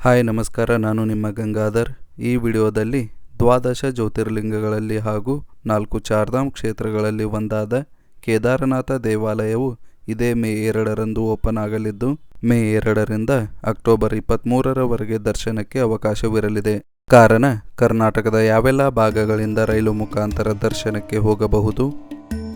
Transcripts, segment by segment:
Hi, ನಮಸ್ಕಾರ. ನಾನು ನಿಮ್ಮ ಗಂಗಾಧರ್. ಈ ವಿಡಿಯೋದಲ್ಲಿ ದ್ವಾದಶ ಜ್ಯೋತಿರ್ಲಿಂಗಗಳಲ್ಲಿ ಹಾಗೂ ನಾಲ್ಕು ಚಾರ್ಧಾಮ್ ಕ್ಷೇತ್ರಗಳಲ್ಲಿ ಒಂದಾದ ಕೇದಾರನಾಥ ದೇವಾಲಯವು ಇದೇ ಮೇ ಎರಡರಂದು ಓಪನ್ ಆಗಲಿದ್ದು, ಮೇ ಎರಡರಿಂದ ಅಕ್ಟೋಬರ್ ಇಪ್ಪತ್ತ್ಮೂರರವರೆಗೆ ದರ್ಶನಕ್ಕೆ ಅವಕಾಶವಿರಲಿದೆ. ಕಾರಣ, ಕರ್ನಾಟಕದ ಯಾವೆಲ್ಲ ಭಾಗಗಳಿಂದ ರೈಲು ಮುಖಾಂತರ ದರ್ಶನಕ್ಕೆ ಹೋಗಬಹುದು?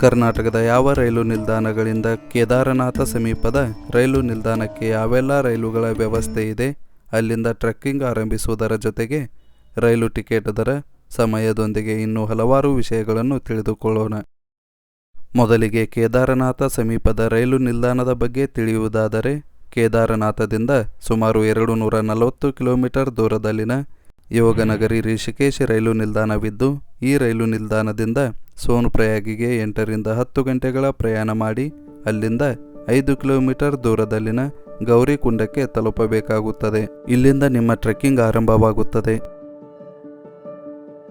ಕರ್ನಾಟಕದ ಯಾವ ರೈಲು ನಿಲ್ದಾಣಗಳಿಂದ ಕೇದಾರನಾಥ ಸಮೀಪದ ರೈಲು ನಿಲ್ದಾಣಕ್ಕೆ ಯಾವೆಲ್ಲ ರೈಲುಗಳ ವ್ಯವಸ್ಥೆ ಇದೆ? ಅಲ್ಲಿಂದ ಟ್ರೆಕ್ಕಿಂಗ್ ಆರಂಭಿಸುವುದರ ಜೊತೆಗೆ ರೈಲು ಟಿಕೆಟ್ ದರ ಸಮಯದೊಂದಿಗೆ ಇನ್ನೂ ಹಲವಾರು ವಿಷಯಗಳನ್ನು ತಿಳಿದುಕೊಳ್ಳೋಣ. ಮೊದಲಿಗೆ ಕೇದಾರನಾಥ ಸಮೀಪದ ರೈಲು ನಿಲ್ದಾಣದ ಬಗ್ಗೆ ತಿಳಿಯುವುದಾದರೆ, ಕೇದಾರನಾಥದಿಂದ ಸುಮಾರು ಎರಡು ನೂರ ನಲವತ್ತು ಕಿಲೋಮೀಟರ್ ದೂರದಲ್ಲಿನ ಯೋಗನಗರಿ ರಿಷಿಕೇಶ್ ರೈಲು ನಿಲ್ದಾಣವಿದ್ದು, ಈ ರೈಲು ನಿಲ್ದಾಣದಿಂದ ಸೋನ್ಪ್ರಯಾಗಿಗೆ ಎಂಟರಿಂದ ಹತ್ತು ಗಂಟೆಗಳ ಪ್ರಯಾಣ ಮಾಡಿ ಅಲ್ಲಿಂದ ಐದು ಕಿಲೋಮೀಟರ್ ದೂರದಲ್ಲಿನ ಗೌರಿಕುಂಡಕ್ಕೆ ತಲುಪಬೇಕಾಗುತ್ತದೆ. ಇಲ್ಲಿಂದ ನಿಮ್ಮ ಟ್ರೆಕ್ಕಿಂಗ್ ಆರಂಭವಾಗುತ್ತದೆ.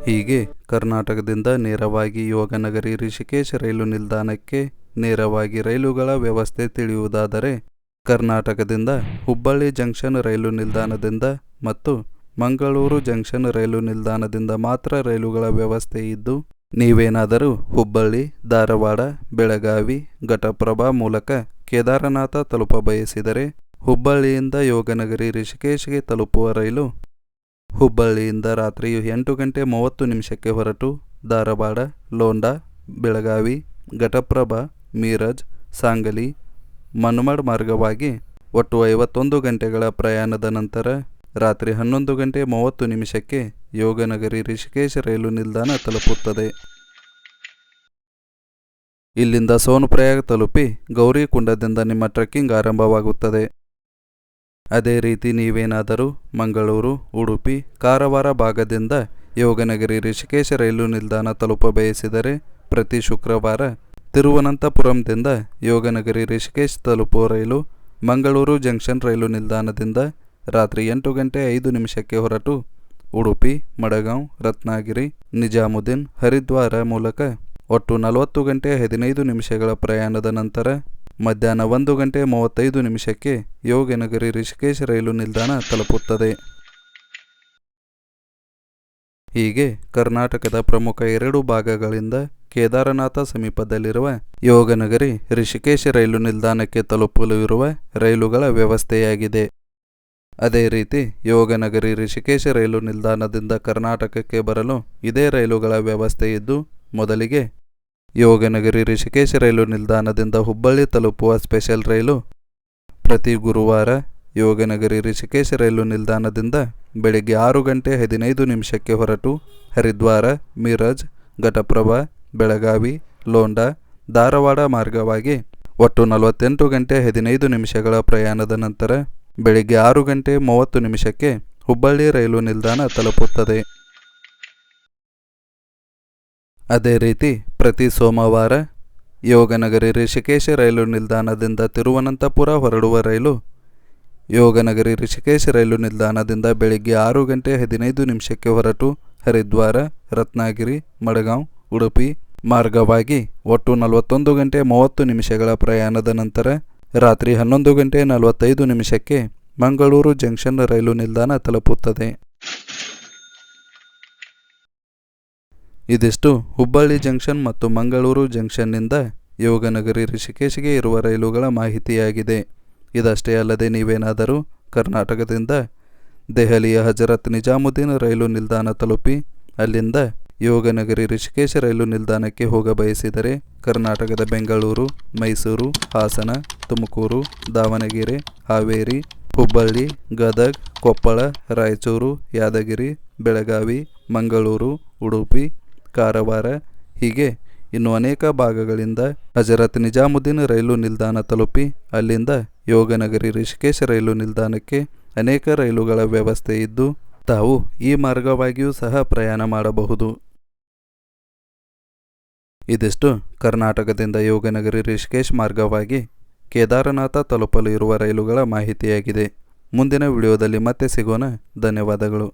ಹೀಗೆ ಕರ್ನಾಟಕದಿಂದ ನೇರವಾಗಿ ಯೋಗನಗರಿ ರಿಷಿಕೇಶ್ ರೈಲು ನಿಲ್ದಾಣಕ್ಕೆ ನೇರವಾಗಿ ರೈಲುಗಳ ವ್ಯವಸ್ಥೆ ತಿಳಿಯುವುದಾದರೆ, ಕರ್ನಾಟಕದಿಂದ ಹುಬ್ಬಳ್ಳಿ ಜಂಕ್ಷನ್ ರೈಲು ನಿಲ್ದಾಣದಿಂದ ಮತ್ತು ಮಂಗಳೂರು ಜಂಕ್ಷನ್ ರೈಲು ನಿಲ್ದಾಣದಿಂದ ಮಾತ್ರ ರೈಲುಗಳ ವ್ಯವಸ್ಥೆ ಇದ್ದು, ನೀವೇನಾದರೂ ಹುಬ್ಬಳ್ಳಿ, ಧಾರವಾಡ, ಬೆಳಗಾವಿ, ಘಟಪ್ರಭಾ ಮೂಲಕ ಕೇದಾರನಾಥ ತಲುಪ ಬಯಸಿದರೆ ಹುಬ್ಬಳ್ಳಿಯಿಂದ ಯೋಗನಗರಿ ರಿಷಿಕೇಶ್ಗೆ ತಲುಪುವ ರೈಲು. ಹುಬ್ಬಳ್ಳಿಯಿಂದ ರಾತ್ರಿಯು ಎಂಟು ಗಂಟೆ ಮೂವತ್ತು ನಿಮಿಷಕ್ಕೆ ಹೊರಟು. ಧಾರವಾಡ, ಲೋಂಡಾ, ಬೆಳಗಾವಿ, ಘಟಪ್ರಭಾ, ಮೀರಜ್, ಸಾಂಗಲಿ, ಮನ್ಮಡ್ ಮಾರ್ಗವಾಗಿ ಒಟ್ಟು ಐವತ್ತೊಂದು ಗಂಟೆಗಳ ಪ್ರಯಾಣದ ನಂತರ ರಾತ್ರಿ ಹನ್ನೊಂದು ಗಂಟೆ ಮೂವತ್ತು ನಿಮಿಷಕ್ಕೆ ಯೋಗನಗರಿ ರಿಷಿಕೇಶ್ ರೈಲು ನಿಲ್ದಾಣ ತಲುಪುತ್ತದೆ. ಇಲ್ಲಿಂದ ಸೋನ್ಪ್ರಯಾಗ ತಲುಪಿ ಗೌರಿಕುಂಡದಿಂದ ನಿಮ್ಮ ಟ್ರೆಕ್ಕಿಂಗ್ ಆರಂಭವಾಗುತ್ತದೆ. ಅದೇ ರೀತಿ ನೀವೇನಾದರೂ ಮಂಗಳೂರು, ಉಡುಪಿ, ಕಾರವಾರ ಭಾಗದಿಂದ ಯೋಗನಗರಿ ಋಷಿಕೇಶ ರೈಲು ನಿಲ್ದಾಣ ತಲುಪ ಬಯಸಿದರೆ ಪ್ರತಿ ಶುಕ್ರವಾರ ತಿರುವನಂತಪುರಂದಿಂದ ಯೋಗನಗರಿ ರಿಷಿಕೇಶ್ ತಲುಪುವ ರೈಲು ಮಂಗಳೂರು ಜಂಕ್ಷನ್ ರೈಲು ನಿಲ್ದಾಣದಿಂದ ರಾತ್ರಿ ಎಂಟು ಗಂಟೆ ಐದು ನಿಮಿಷಕ್ಕೆ ಹೊರಟು ಉಡುಪಿ, ಮಡಗಾಂವ್, ರತ್ನಾಗಿರಿ, ನಿಜಾಮುದ್ದೀನ್, ಹರಿದ್ವಾರ ಮೂಲಕ ಒಟ್ಟು ನಲವತ್ತು ಗಂಟೆ ಹದಿನೈದು ನಿಮಿಷಗಳ ಪ್ರಯಾಣದ ನಂತರ ಮಧ್ಯಾಹ್ನ ಒಂದು ಗಂಟೆ ಮೂವತ್ತೈದು ನಿಮಿಷಕ್ಕೆ ಯೋಗನಗರಿ ರಿಷಿಕೇಶ್ ರೈಲು ನಿಲ್ದಾಣ ತಲುಪುತ್ತದೆ. ಹೀಗೆ ಕರ್ನಾಟಕದ ಪ್ರಮುಖ ಎರಡು ಭಾಗಗಳಿಂದ ಕೇದಾರನಾಥ ಸಮೀಪದಲ್ಲಿರುವ ಯೋಗನಗರಿ ರಿಷಿಕೇಶ್ ರೈಲು ನಿಲ್ದಾಣಕ್ಕೆ ತಲುಪಲು ಇರುವ ರೈಲುಗಳ ವ್ಯವಸ್ಥೆಯಾಗಿದೆ. ಅದೇ ರೀತಿ ಯೋಗನಗರಿ ರಿಷಿಕೇಶ ರೈಲು ನಿಲ್ದಾಣದಿಂದ ಕರ್ನಾಟಕಕ್ಕೆ ಬರಲು ಇದೇ ರೈಲುಗಳ ವ್ಯವಸ್ಥೆ ಇದ್ದು ಮೊದಲಿಗೆ ಯೋಗನಗರಿ ರಿಷಿಕೇಶ್ ರೈಲು ನಿಲ್ದಾಣದಿಂದ ಹುಬ್ಬಳ್ಳಿ ತಲುಪುವ ಸ್ಪೆಷಲ್ ರೈಲು. ಪ್ರತಿ ಗುರುವಾರ ಯೋಗನಗರಿ ರಿಷಿಕೇಶ್ ರೈಲು ನಿಲ್ದಾಣದಿಂದ ಬೆಳಗ್ಗೆ ಆರು ಗಂಟೆ ಹದಿನೈದು ನಿಮಿಷಕ್ಕೆ ಹೊರಟು ಹರಿದ್ವಾರ, ಮಿರಜ್, ಘಟಪ್ರಭಾ, ಬೆಳಗಾವಿ, ಲೋಂಡಾ, ಧಾರವಾಡ ಮಾರ್ಗವಾಗಿ ಒಟ್ಟು ನಲವತ್ತೆಂಟು ಗಂಟೆ ಹದಿನೈದು ನಿಮಿಷಗಳ ಪ್ರಯಾಣದ ನಂತರ ಬೆಳಿಗ್ಗೆ ಆರು ಗಂಟೆ ಮೂವತ್ತು ನಿಮಿಷಕ್ಕೆ ಹುಬ್ಬಳ್ಳಿ ರೈಲು ನಿಲ್ದಾಣ ತಲುಪುತ್ತದೆ. ಅದೇ ರೀತಿ ಪ್ರತಿ ಸೋಮವಾರ ಯೋಗನಗರಿ ರಿಷಿಕೇಶ ರೈಲು ನಿಲ್ದಾಣದಿಂದ ತಿರುವನಂತಪುರ ಹೊರಡುವ ರೈಲು ಯೋಗನಗರಿ ರಿಷಿಕೇಶ ರೈಲು ನಿಲ್ದಾಣದಿಂದ ಬೆಳಿಗ್ಗೆ ಆರು ಗಂಟೆ ಹದಿನೈದು ನಿಮಿಷಕ್ಕೆ ಹೊರಟು ಹರಿದ್ವಾರ, ರತ್ನಗಿರಿ, ಮಡಗಾಂವ್, ಉಡುಪಿ ಮಾರ್ಗವಾಗಿ ಒಟ್ಟು ನಲವತ್ತೊಂದು ಗಂಟೆ ಮೂವತ್ತು ನಿಮಿಷಗಳ ಪ್ರಯಾಣದ ನಂತರ ರಾತ್ರಿ ಹನ್ನೊಂದು ಗಂಟೆ ನಲವತ್ತೈದು ನಿಮಿಷಕ್ಕೆ ಮಂಗಳೂರು ಜಂಕ್ಷನ್ ರೈಲು ನಿಲ್ದಾಣ ತಲುಪುತ್ತದೆ. ಇದಿಷ್ಟು ಹುಬ್ಬಳ್ಳಿ ಜಂಕ್ಷನ್ ಮತ್ತು ಮಂಗಳೂರು ಜಂಕ್ಷನ್ನಿಂದ ಯೋಗನಗರಿ ಋಷಿಕೇಶ್ಗೆ ಇರುವ ರೈಲುಗಳ ಮಾಹಿತಿಯಾಗಿದೆ. ಇದಷ್ಟೇ ಅಲ್ಲದೆ ನೀವೇನಾದರೂ ಕರ್ನಾಟಕದಿಂದ ದೆಹಲಿಯ ಹಜರತ್ ನಿಜಾಮುದ್ದೀನ್ ರೈಲು ನಿಲ್ದಾಣ ತಲುಪಿ ಅಲ್ಲಿಂದ ಯೋಗನಗರಿ ರಿಷಿಕೇಶ್ ರೈಲು ನಿಲ್ದಾಣಕ್ಕೆ ಹೋಗ ಬಯಸಿದರೆ ಕರ್ನಾಟಕದ ಬೆಂಗಳೂರು, ಮೈಸೂರು, ಹಾಸನ, ತುಮಕೂರು, ದಾವಣಗೆರೆ, ಹಾವೇರಿ, ಹುಬ್ಬಳ್ಳಿ, ಗದಗ್, ಕೊಪ್ಪಳ, ರಾಯಚೂರು, ಯಾದಗಿರಿ, ಬೆಳಗಾವಿ, ಮಂಗಳೂರು, ಉಡುಪಿ ಕಾರವಾರ ಹೀಗೆ ಇನ್ನು ಅನೇಕ ಭಾಗಗಳಿಂದ ಹಜರತ್ ನಿಜಾಮುದ್ದೀನ್ ರೈಲು ನಿಲ್ದಾಣ ತಲುಪಿ, ಅಲ್ಲಿಂದ ಯೋಗನಗರಿ ಋಷಿಕೇಶ್ ರೈಲು ನಿಲ್ದಾಣಕ್ಕೆ ಅನೇಕ ರೈಲುಗಳ ವ್ಯವಸ್ಥೆ ಇದ್ದು, ತಾವು ಈ ಮಾರ್ಗವಾಗಿಯೂ ಸಹ ಪ್ರಯಾಣ ಮಾಡಬಹುದು. ಇದಿಷ್ಟು ಕರ್ನಾಟಕದಿಂದ ಯೋಗನಗರಿ ರಿಷಿಕೇಶ್ ಮಾರ್ಗವಾಗಿ ಕೇದಾರನಾಥ ತಲುಪಲು ಇರುವ ರೈಲುಗಳ ಮಾಹಿತಿಯಾಗಿದೆ. ಮುಂದಿನ ವಿಡಿಯೋದಲ್ಲಿ ಮತ್ತೆ ಸಿಗೋಣ. ಧನ್ಯವಾದಗಳು.